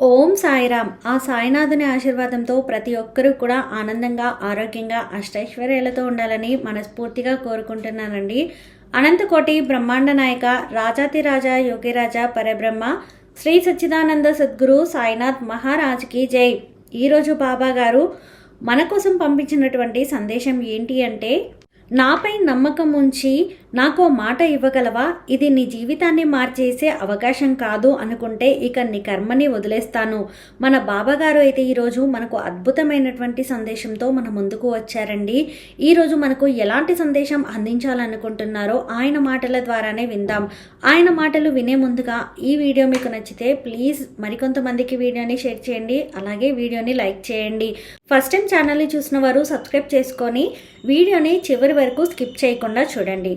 ఓం సాయిరామ్. ఆ సాయినాథుని ఆశీర్వాదంతో ప్రతి ఒక్కరూ కూడా ఆనందంగా ఆరోగ్యంగా అష్టైశ్వర్యాలతో ఉండాలని మనస్ఫూర్తిగా కోరుకుంటున్నానండి. అనంతకోటి బ్రహ్మాండ నాయక రాజాతిరాజా యోగిరాజా పరబ్రహ్మ శ్రీ సచ్చిదానంద సద్గురు సాయినాథ్ మహారాజ్కి జై. ఈరోజు బాబా గారు మన కోసం పంపించినటువంటి సందేశం ఏంటి అంటే నాపై నమ్మకం ఉంచి నాకు ఓ మాట ఇవ్వగలవా? ఇది నీ జీవితాన్ని మార్చేసే అవకాశం కాదు అనుకుంటే ఇక నీ కర్మని వదిలేస్తాను. మన బాబాగారు అయితే ఈరోజు మనకు అద్భుతమైనటువంటి సందేశంతో మన ముందుకు వచ్చారండి. ఈరోజు మనకు ఎలాంటి సందేశం అందించాలనుకుంటున్నారో ఆయన మాటల ద్వారానే విందాం. ఆయన మాటలు వినే ముందుగా ఈ వీడియో మీకు నచ్చితే ప్లీజ్ మరికొంతమందికి వీడియోని షేర్ చేయండి. అలాగే వీడియోని లైక్ చేయండి. ఫస్ట్ టైం ఛానల్ని చూసిన వారు సబ్స్క్రైబ్ చేసుకొని వీడియోని చివరి వరకు స్కిప్ చేయకుండా చూడండి.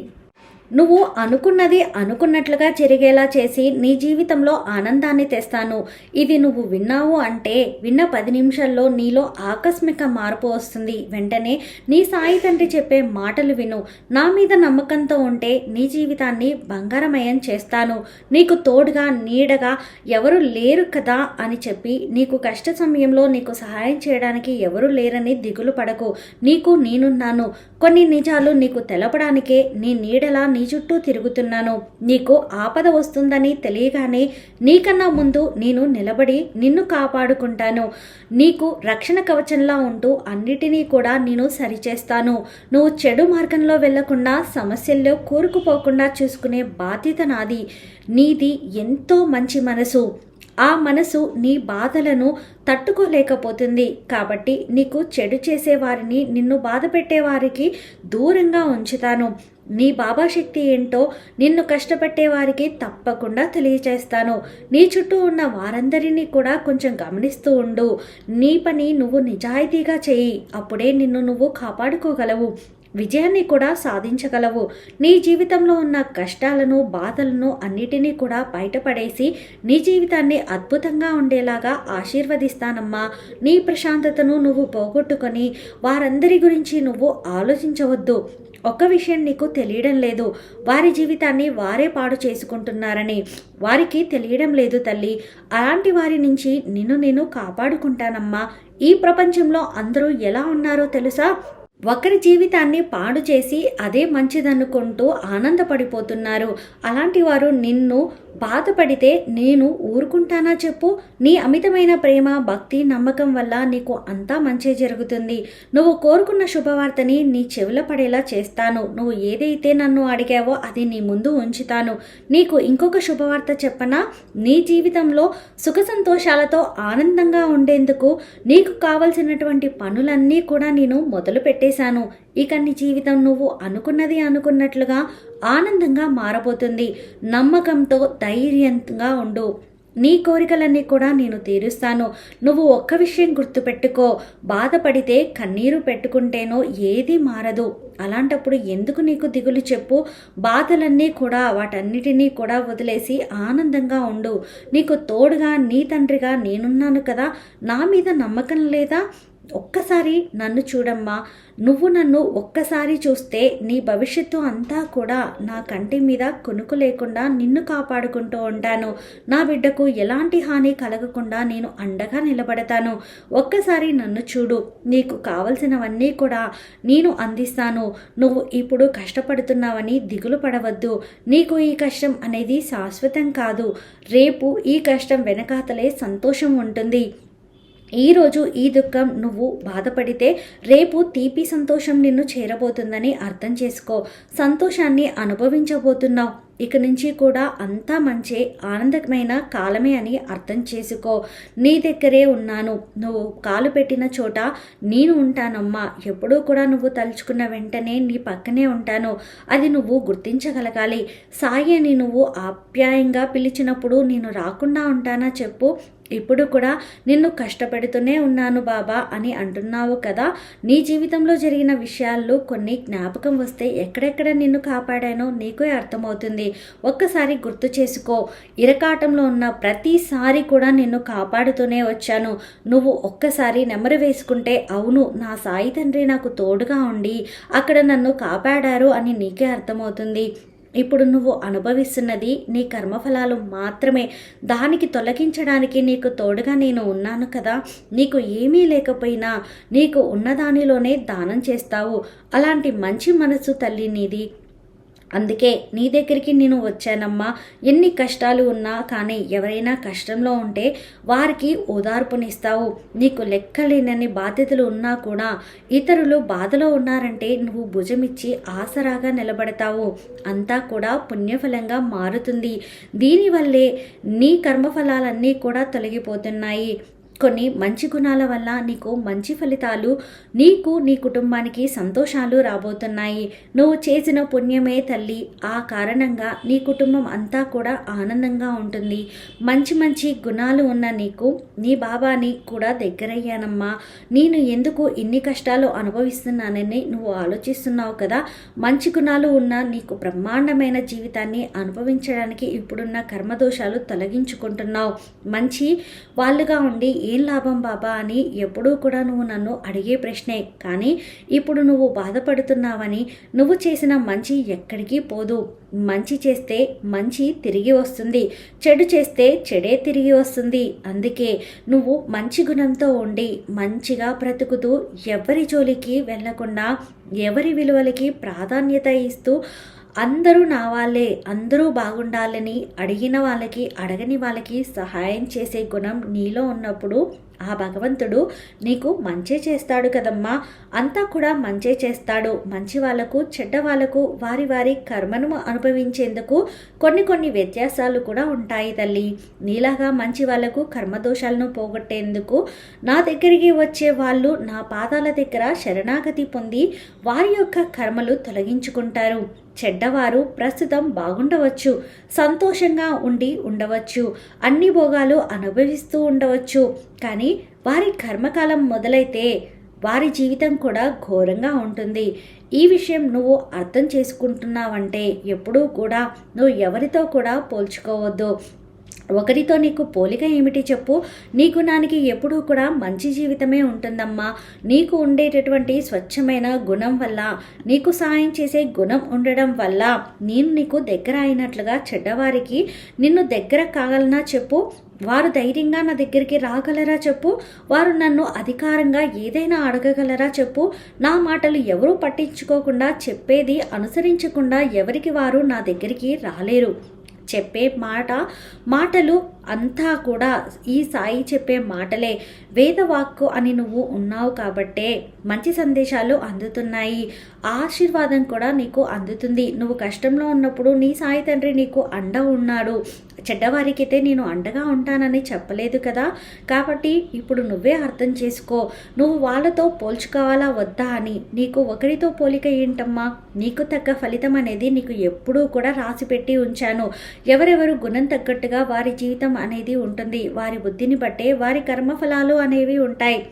నువ్వు అనుకున్నది అనుకున్నట్లుగా జరిగేలా చేసి నీ జీవితంలో ఆనందాన్ని తెస్తాను. ఇది నువ్వు విన్నావు అంటే విన్న పది నిమిషాల్లో నీలో ఆకస్మిక మార్పు వస్తుంది. వెంటనే నీ సాయి తండ్రి చెప్పే మాటలు విను. నా మీద నమ్మకంతో ఉంటే నీ జీవితాన్ని బంగారమయం చేస్తాను. నీకు తోడుగా నీడగా ఎవరు లేరు కదా అని చెప్పి నీకు కష్ట సమయంలో నీకు సహాయం చేయడానికి ఎవరు లేరని దిగులు పడకు. నీకు నేనున్నాను. కొన్ని నిజాలు నీకు తెలపడానికే నీ నీడలా నీ నీ చుట్టూ తిరుగుతున్నాను. నీకు ఆపద వస్తుందని తెలియగానే నీకన్నా ముందు నేను నిలబడి నిన్ను కాపాడుకుంటాను. నీకు రక్షణ కవచంలా ఉంటూ అన్నిటినీ కూడా నేను సరిచేస్తాను. నువ్వు చెడు మార్గంలో వెళ్ళకుండా సమస్యల్లో కూరుకుపోకుండా చూసుకునే బాధ్యత నాది. నీది ఎంతో మంచి మనసు. ఆ మనసు నీ బాధలను తట్టుకోలేకపోతుంది. కాబట్టి నీకు చెడు చేసేవారిని నిన్ను బాధ పెట్టేవారికి దూరంగా ఉంచుతాను. నీ బాబా శక్తి ఏంటో నిన్ను కష్టపెట్టే వారికి తప్పకుండా తెలియచేస్తాను. నీ చుట్టూ ఉన్న వారందరినీ కూడా కొంచెం గమనిస్తూ ఉండు. నీ పని నువ్వు నిజాయితీగా చేయి. అప్పుడే నిన్ను నువ్వు కాపాడుకోగలవు. విజయాన్ని కూడా సాధించగలవు. నీ జీవితంలో ఉన్న కష్టాలను బాధలను అన్నిటినీ కూడా బయటపడేసి నీ జీవితాన్ని అద్భుతంగా ఉండేలాగా ఆశీర్వదిస్తానమ్మా. నీ ప్రశాంతతను నువ్వు పోగొట్టుకొని వారందరి గురించి నువ్వు ఆలోచించవద్దు. ఒక్క విషయం నీకు తెలియడం లేదు. వారి జీవితాన్ని వారే పాడు చేసుకుంటున్నారని వారికి తెలియడం లేదు తల్లి. అలాంటి వారి నుంచి నిన్ను నేను కాపాడుకుంటానమ్మా. ఈ ప్రపంచంలో అందరూ ఎలా ఉన్నారో తెలుసా? ఒకరి జీవితాన్ని పాడు చేసి అదే మంచిదనుకుంటూ ఆనందపడిపోతున్నారు. అలాంటి వారు నిన్ను బాధపడితే నేను ఊరుకుంటానా చెప్పు? నీ అమితమైన ప్రేమ భక్తి నమ్మకం వల్ల నీకు అంతా మంచి జరుగుతుంది. నువ్వు కోరుకున్న శుభవార్తని నీ చెవిలో పడేలా చేస్తాను. నువ్వు ఏదైతే నన్ను అడిగావో అది నీ ముందు ఉంచుతాను. నీకు ఇంకొక శుభవార్త చెప్పనా? నీ జీవితంలో సుఖ సంతోషాలతో ఆనందంగా ఉండేందుకు నీకు కావలసినటువంటి పనులన్నీ కూడా నేను మొదలు పెట్టేశాను ఇక నీ జీవితం నువ్వు అనుకున్నది అనుకున్నట్లుగా ఆనందంగా మారబోతుంది. నమ్మకంతో ధైర్యంగా ఉండు. నీ కోరికలన్నీ కూడా నేను తీరుస్తాను. నువ్వు ఒక్క విషయం గుర్తుపెట్టుకో. బాధపడితే కన్నీరు పెట్టుకుంటేనో ఏది మారదు. అలాంటప్పుడు ఎందుకు నీకు దిగులు చెప్పు? బాధలన్నీ కూడా వాటన్నిటినీ కూడా వదిలేసి ఆనందంగా ఉండు. నీకు తోడుగా నీ తండ్రిగా నేనున్నాను కదా. నా మీద నమ్మకం లేదా? ఒక్కసారి నన్ను చూడమ్మా. నువ్వు నన్ను ఒక్కసారి చూస్తే నీ భవిష్యత్తు అంతా కూడా నా కంటి మీద కొనుకు లేకుండా నిన్ను కాపాడుకుంటూ ఉంటాను. నా బిడ్డకు ఎలాంటి హాని కలగకుండా నేను అండగా నిలబడతాను. ఒక్కసారి నన్ను చూడు. నీకు కావలసినవన్నీ కూడా నేను అందిస్తాను. నువ్వు ఇప్పుడు కష్టపడుతున్నావని దిగులు పడవద్దు. నీకు ఈ కష్టం అనేది శాశ్వతం కాదు. రేపు ఈ కష్టం వెనకాతలే సంతోషం ఉంటుంది. ఈరోజు ఈ దుఃఖం నువ్వు బాధపడితే రేపు తీపి సంతోషం నిన్ను చేరబోతుందని అర్థం చేసుకో. సంతోషాన్ని అనుభవించబోతున్నావు. ఇక నుంచి కూడా అంతా మంచి ఆనందమైన కాలమే అని అర్థం చేసుకో. నీ దగ్గరే ఉన్నాను. నువ్వు కాలు పెట్టిన చోట నేను ఉంటానమ్మా. ఎప్పుడూ కూడా నువ్వు తలుచుకున్న వెంటనే నీ పక్కనే ఉంటాను. అది నువ్వు గుర్తించగలగాలి. సాయి అని నువ్వు ఆప్యాయంగా పిలిచినప్పుడు నేను రాకుండా ఉంటానా చెప్పు. ఇప్పుడు కూడా నిన్ను కష్టపెడుతూనే ఉన్నాను బాబా అని అంటున్నావు కదా. నీ జీవితంలో జరిగిన విషయాల్లో కొన్ని జ్ఞాపకం వస్తే ఎక్కడెక్కడ నిన్ను కాపాడానో నీకే అర్థమవుతుంది. ఒక్కసారి గుర్తు చేసుకో ఇరకాటంలో ఉన్న ప్రతిసారి కూడా నిన్ను కాపాడుతూనే వచ్చాను. నువ్వు ఒక్కసారి నెమరు వేసుకుంటే అవును నా సాయి తండ్రి నాకు తోడుగా ఉండి అక్కడ నన్ను కాపాడారు అని నీకే అర్థమవుతుంది. ఇప్పుడు నువ్వు అనుభవిస్తున్నది నీ కర్మఫలాలు మాత్రమే. దానికి తొలగించడానికి నీకు తోడుగా నేను ఉన్నాను కదా. నీకు ఏమీ లేకపోయినా నీకు ఉన్నదానిలోనే దానం చేస్తావు. అలాంటి మంచి మనసు తల్లి నీది. అందుకే నీ దగ్గరికి నేను వచ్చానమ్మా. ఎన్ని కష్టాలు ఉన్నా కానీ ఎవరైనా కష్టంలో ఉంటే వారికి ఓదార్పునిస్తావు. నీకు లెక్కలేనన్ని బాధ్యతలు ఉన్నా కూడా ఇతరులు బాధలో ఉన్నారంటే నువ్వు భుజమిచ్చి ఆసరాగా నిలబడతావు. అంతా కూడా పుణ్యఫలంగా మారుతుంది. దీనివల్లే నీ కర్మఫలాలన్నీ కూడా తొలగిపోతున్నాయి. కొన్ని మంచి గుణాల వల్ల నీకు మంచి ఫలితాలు నీకు నీ కుటుంబానికి సంతోషాలు రాబోతున్నాయి. నువ్వు చేసిన పుణ్యమే తల్లి. ఆ కారణంగా నీ కుటుంబం అంతా కూడా ఆనందంగా ఉంటుంది. మంచి మంచి గుణాలు ఉన్న నీకు నీ బాబాని కూడా దగ్గరయ్యానమ్మా. నేను ఎందుకు ఇన్ని కష్టాలు అనుభవిస్తున్నానని నువ్వు ఆలోచిస్తున్నావు కదా? మంచి గుణాలు ఉన్న నీకు బ్రహ్మాండమైన జీవితాన్ని అనుభవించడానికి ఇప్పుడున్న కర్మదోషాలు తొలగించుకుంటున్నావు. మంచి వాళ్ళుగా ఉండి ఏం లాభం బాబా అని ఎప్పుడూ కూడా నువ్వు నన్ను అడిగే ప్రశ్నే. కానీ ఇప్పుడు నువ్వు బాధపడుతున్నావని నువ్వు చేసిన మంచి ఎక్కడికి పోదు. మంచి చేస్తే మంచి తిరిగి వస్తుంది. చెడు చేస్తే చెడే తిరిగి వస్తుంది. అందుకే నువ్వు మంచి గుణంతో ఉండి మంచిగా బ్రతుకుతూ ఎవరి జోలికి వెళ్ళకుండా ఎవరి విలువలకి ప్రాధాన్యత ఇస్తూ అందరూ నా వాళ్ళే అందరూ బాగుండాలని అడిగిన వాళ్ళకి అడగని వాళ్ళకి సహాయం చేసే గుణం నీలో ఉన్నప్పుడు ఆ భగవంతుడు నీకు మంచి చేస్తాడు కదమ్మా. అంతా కూడా మంచి చేస్తాడు. మంచి వాళ్ళకు చెడ్డ వాళ్ళకు వారి వారి కర్మను అనుభవించేందుకు కొన్ని కొన్ని వ్యత్యాసాలు కూడా ఉంటాయి తల్లి. నీలాగా మంచి వాళ్ళకు కర్మదోషాలను పోగొట్టేందుకు నా దగ్గరికి వచ్చే వాళ్ళు నా పాదాల దగ్గర శరణాగతి పొంది వారి యొక్క కర్మలు తొలగించుకుంటారు. చెడ్డవారు ప్రస్తుతం బాగుండవచ్చు సంతోషంగా ఉండి ఉండవచ్చు అన్ని భోగాలు అనుభవిస్తూ ఉండవచ్చు. కానీ వారి కర్మకాలం మొదలైతే వారి జీవితం కూడా ఘోరంగా ఉంటుంది. ఈ విషయం నువ్వు అర్థం చేసుకుంటున్నావంటే ఎప్పుడూ కూడా నువ్వు ఎవరితో కూడా పోల్చుకోవద్దు. ఒకరితో నీకు పోలిక ఏమిటి చెప్పు. నీ గుణానికి ఎప్పుడూ కూడా మంచి జీవితమే ఉంటుందమ్మా. నీకు ఉండేటటువంటి స్వచ్ఛమైన గుణం వల్ల నీకు సాయం చేసే గుణం ఉండడం వల్ల నేను నీకు దగ్గర అయినట్లుగా చెడ్డవారికి నిన్ను దగ్గర కాగలనా చెప్పు. వారు ధైర్యంగా నా దగ్గరికి రాగలరా చెప్పు. వారు నన్ను అధికారంగా ఏదైనా అడగగలరా చెప్పు. నా మాటలు ఎవరూ పట్టించుకోకుండా చెప్పేది అనుసరించకుండా ఎవరికి వారు నా దగ్గరికి రాలేరు. చెప్పే మాట మాటలు అంతా కూడా ఈ సాయి చెప్పే మాటలే. వేదవాక్కు అని నువ్వు ఉన్నావు కాబట్టే మంచి సందేశాలు అందుతున్నాయి. ఆశీర్వాదం కూడా నీకు అందుతుంది. నువ్వు కష్టంలో ఉన్నప్పుడు నీ సాయి తండ్రి నీకు అండ ఉన్నాడు. చెడ్డవారికైతే నేను అండగా ఉంటానని చెప్పలేదు కదా. కాబట్టి ఇప్పుడు నువ్వే అర్థం చేసుకో. నువ్వు వాళ్ళతో పోల్చుకోవాలా వద్దా అని. నీకు ఒకరితో పోలిక ఏంటమ్మా? నీకు తగ్గ ఫలితం అనేది నీకు ఎప్పుడూ కూడా రాసిపెట్టి ఉంచాను. ఎవరెవరు గుణం తగ్గట్టుగా వారి జీవితం అనేది ఉంటుంది. వారి బుద్ధిని బట్టే వారి కర్మఫలాలు అనేవి ఉంటాయి.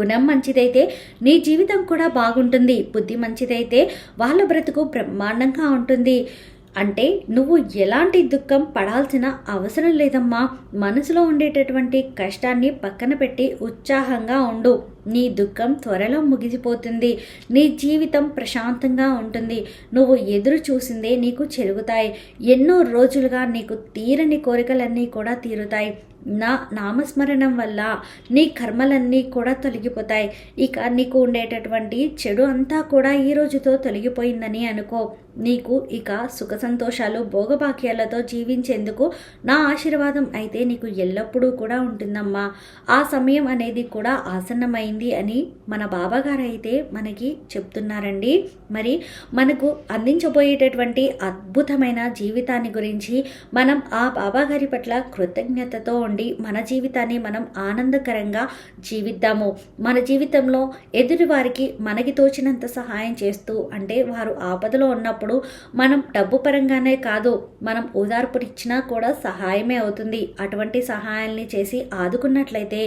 గుణం మంచిదైతే నీ జీవితం కూడా బాగుంటుంది. బుద్ధి మంచిదైతే వాళ్ళ బ్రతుకు బ్రహ్మాండంగా ఉంటుంది. అంటే నువ్వు ఎలాంటి దుఃఖం పడాల్సిన అవసరం లేదమ్మా. మనసులో ఉండేటటువంటి కష్టాన్ని పక్కన పెట్టి ఉత్సాహంగా ఉండు. నీ దుఃఖం త్వరలో ముగిసిపోతుంది. నీ జీవితం ప్రశాంతంగా ఉంటుంది. నువ్వు ఎదురు చూసిందే నీకు చెరుగుతాయి. ఎన్నో రోజులుగా నీకు తీరని కోరికలన్నీ కూడా తీరుతాయి. నా నామస్మరణం వల్ల నీ కర్మలన్నీ కూడా తొలగిపోతాయి. ఇక నీకు ఉండేటటువంటి చెడు అంతా కూడా ఈ రోజుతో తొలగిపోయిందని అనుకో. నీకు ఇక సుఖ సంతోషాలు భోగభాగ్యాలతో జీవించేందుకు నా ఆశీర్వాదం అయితే నీకు ఎల్లప్పుడూ కూడా ఉంటుందమ్మా. ఆ సమయం అనేది కూడా ఆసన్నమైంది అని మన బాబాగారు అయితే మనకి చెప్తున్నారండి. మరి మనకు అందించబోయేటటువంటి అద్భుతమైన జీవితాన్ని గురించి మనం ఆ బాబాగారి పట్ల కృతజ్ఞతతో ఉండి మన జీవితాన్ని మనం ఆనందకరంగా జీవిద్దాము. మన జీవితంలో ఎదుటి వారికి మనకి తోచినంత సహాయం చేస్తూ అంటే వారు ఆపదలో ఉన్నప్పుడు మనం డబ్బు పరంగానే కాదు మనం ఓదార్పునిచ్చినా కూడా సహాయమే అవుతుంది. అటువంటి సహాయాల్ని చేసి ఆదుకున్నట్లయితే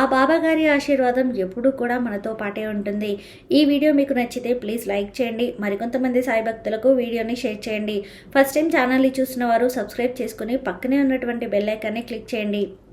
ఆ బాబాగారి ఆశీర్వాదం ఎప్పుడూ కూడా మనతో పాటే ఉంటుంది. ఈ వీడియో మీకు నచ్చితే ప్లీజ్ లైక్ చేయండి. మరికొంతమంది సాయి భక్తులకు వీడియోని షేర్ చేయండి. ఫస్ట్ టైం ఛానల్ని చూసిన వారు సబ్స్క్రైబ్ చేసుకుని పక్కనే ఉన్నటువంటి బెల్ ఐకాన్ని క్లిక్ చేయండి.